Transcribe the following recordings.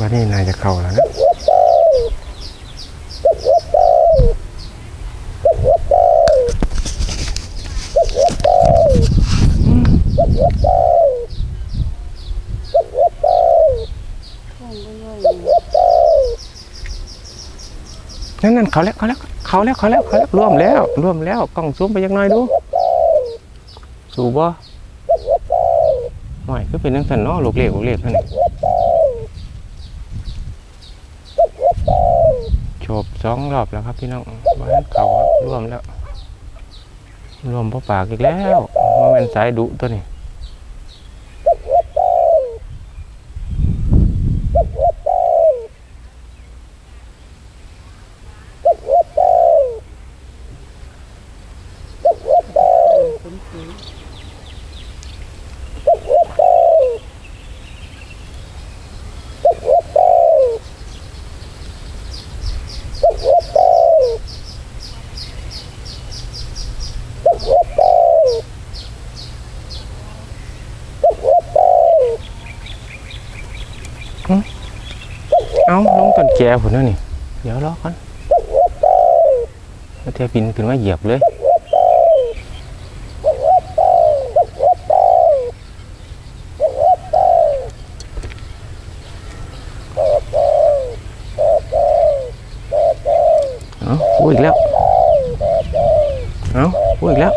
วันนี้นายจะเข้าแล้วนะนั่นนั่นเขาแล้วเขาแล้วเขาแล้วเขาแล้วเขาแล้วร่วมแล้วร่วมแล้วกล้องซูมไปยังน้อยดู สูบ่หน่อยก็เป็นนังสันเนาะลูกเล็กลูกเล็กท่านนี่จบ สองรอบแล้วครับพี่น้องบ้านเขาร่วมแล้ว รวมพ่อปากอีกแล้วมาเป็นสายดุตัวนี้ เอ้าลงต้นแก่ผุนแล้วนี่ เดี๋ยวรอก่อนแล้วเทปินขึ้นมาเหยียบเลยเอาพูดอีกแล้ว เอาพูดอีกแล้ว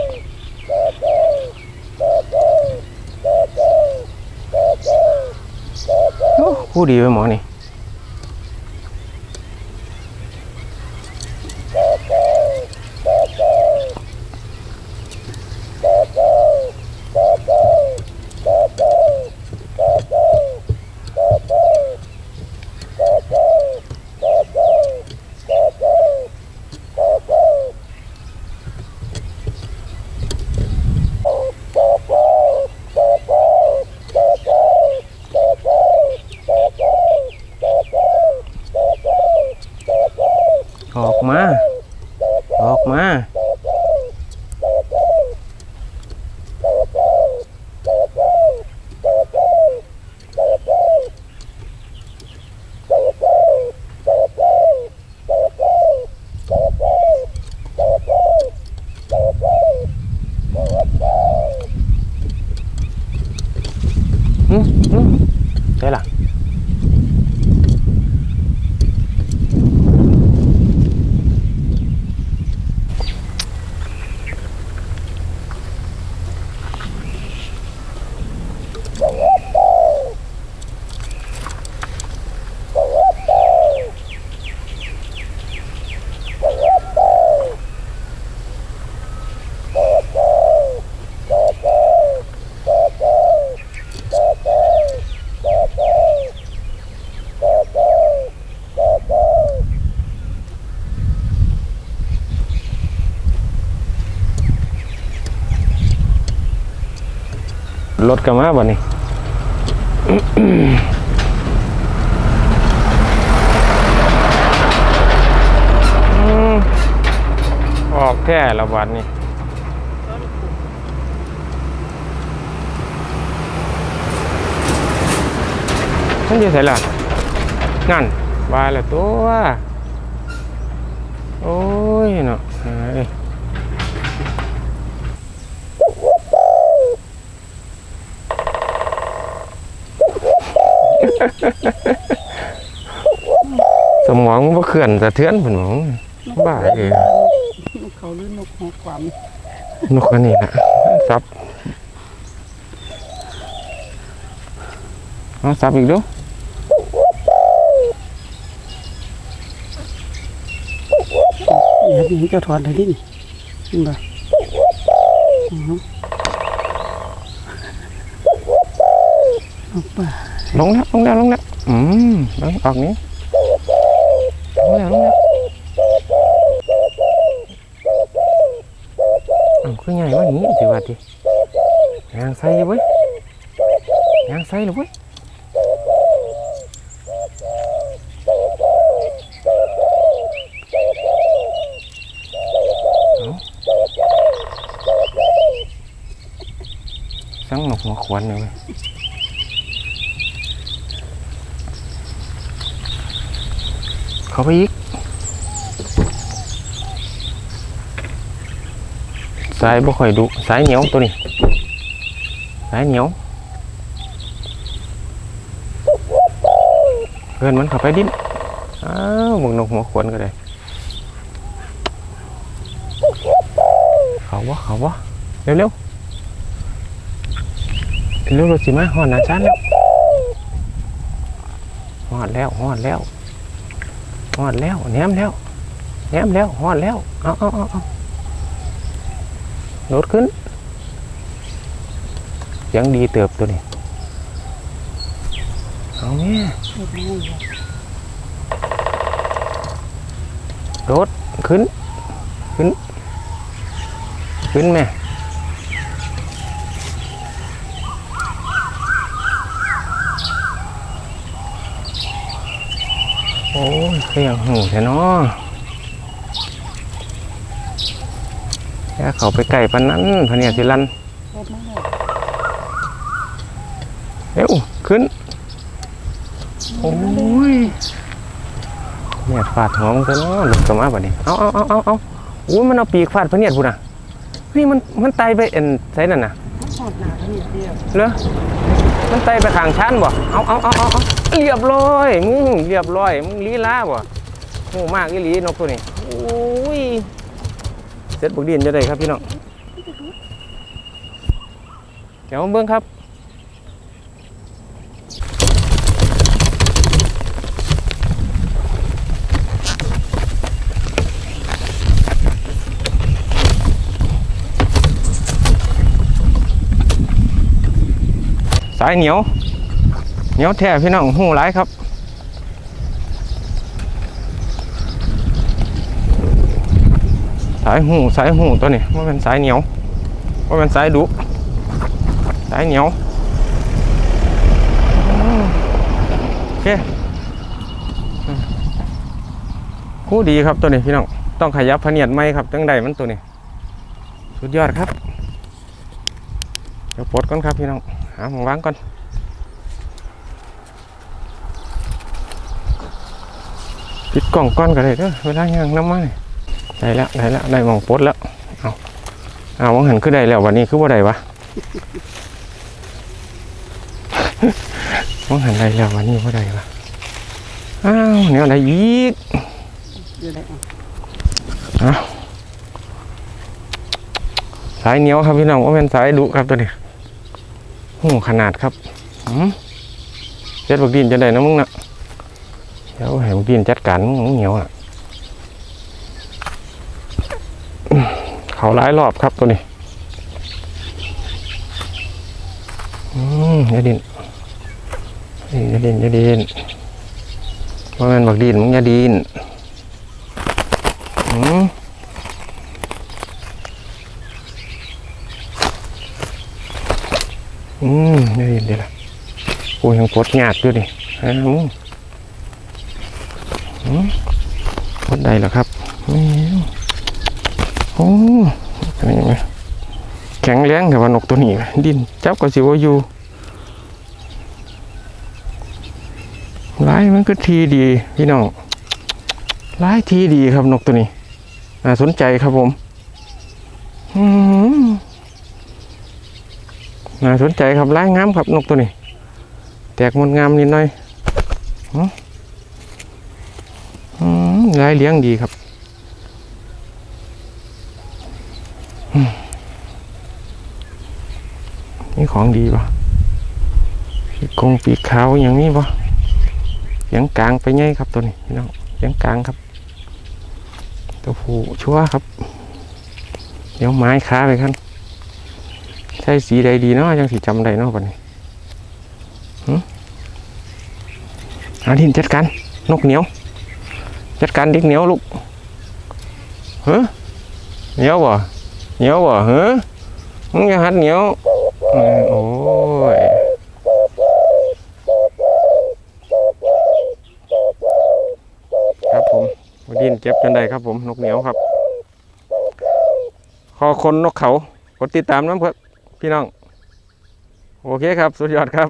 โอ้พูดดีไปหมอนี่ ออกมา ออกมา รถกลับมาบ่นี่ออกแค่ละวันนี่มันอยู่ละนั่นวายละตัว โอ้ยเนาะเอ้ย สมองบ่เคลื่อนสะเทือนผุนหมองบ้าเองนกเขาหรือนกหัวขวามนกอันนี้นะซับเอาซับอีกดูเดี๋ยวนี้จะถอดได้ดินี่บ่อือฮึเอาป่า ลงแล้วลงแล้วลงแล้วอืมลงออกนี้ลงแล้วลงแล้วอ้าวคือไงวะนี้สิว่าติยางใส่เลยเว้ยยางใส่เลยเว้ยสังหนกหัวขวนเลยเว้ย เข้าไปอีกสายบ่ค่อยดุสายเหนียวตัวนี้สายเหนียวเพื่อนมันเข้าไปดิ้นอ้าวมึงนกหัวขวนก็ได้เขาวะเขาวะเร็วเร็วเร็วรถสิมาหอดหนาชานแล้วหอดแล้วหอดแล้ว หอดแล้วแหนมแล้วแหนมแล้วหอดแล้วเอาเอาเอาเอารถขึ้น ยังดีเติบตัวนี้เอาเนี่ยรถขึ้น ขึ้น ขึ้นแม่ อ้ยเสียงหูแท้เนาะแค่เขาไปไก่ปันนั้นพเนียสิลันเร็วขึ้น โอ้ยเนี่ยฟาดหัวมึงซะเนาะหลุดกลับมาแบบนี้ เอาเอาเอาเอาเอาโอ้ยมันเอาปีกฟาดพะเนียดพูน่ะเฮ้ยมันมันไตไปเอ็นไสนั่นน่ะหอดหนาที่เดียวเหรอ มันไตไปขางชั้นบ่เอาเอาเอาเอาเรียบร้อยมึงเรียบร้อยมึงลีลาบ่โง่มากอีหลีนกตัวนี้โอ้ยเสร็จบุกดินจะได้ครับพี่น้องเดี๋ยวเบิ้งครับ สายเหนียว เหนียวแท้พี่น้องหูหลายครับสายหูสายหูตัวนี้ว่าเป็นสายเหนียวว่าเป็นสายดุสายเหนียวอืมโอเคคู่ดีครับตัวนี้พี่น้องต้องขยับพเนียดไหมครับจังใดมันตัวนี้ สุดยอดครับเดี๋ยวปลดก่อนครับพี่น้องามองวางก่อนปิดกล่องก้อนก็ได้เด้อเวลาย่างน้ำมันได้แล้วได้แล้วได้มองปดแล้วเอาเอาวังหันคือได้แล้ววันนี้คือว่าได้วะวังหันได้แล้ววันนี้ว่าได้วะอ้าวเนี่ยได้อีกอยู่ได้อะสายเหนียวครับพี่น้องว่าเป็นสายดุครับตัวนี้ หูขนาดครับอืมเจ็ดบักดินจะได้นะมึงนะเดี๋ยวให้บักดินจัดการมึงเหนียวอะเขาหลายรอบครับตัวนี้อืมยาดินย่าดินยาดินว่ามันบักดินมึงยาดินอืม อืมได้ยินดีละกูยังปวดหยาดอยู่ดิฮะมึงอืมปวดได้แล้วครับแม่โอ้เป็นยังไงแข็งแรงแต่ว่านกตัวนี้ดินจับก็สิว่าอยู่ลายมันก็ทีดีพี่น้องลายทีดีครับนกตัวนี้น่าสนใจครับผม อืม น่าสนใจครับลายงามครับนกตัวนี้ แตกมันงามนิดหน่อยอลายเลี้ยงดีครับนี่ของดีปะปีกงปีกขาวอย่างนี้ปะเสียงกลางไปไงครับตัวนี้พี่น้องเสียงกลางครับ ตัวผู้ชั่วครับ เดี๋ยวไม้ค้าไปครับ ใช่สีใดดีเนาะจังสีจำได้เนาะปนี้หึเอาทินจัดการนกเหนียว จัดการเด็กเหนียวลูกเฮ้เหนียวบ่เหนียวบ่เฮ้มึงอย่าหัดเหนียวโอ้ยครับผมวันดินเก็บจนได้ครับผมนกเหนียวครับ คอคนนกเขากดติดตามน้ำเพื่อ พี่น้อง โอเคครับ สุดยอดครับ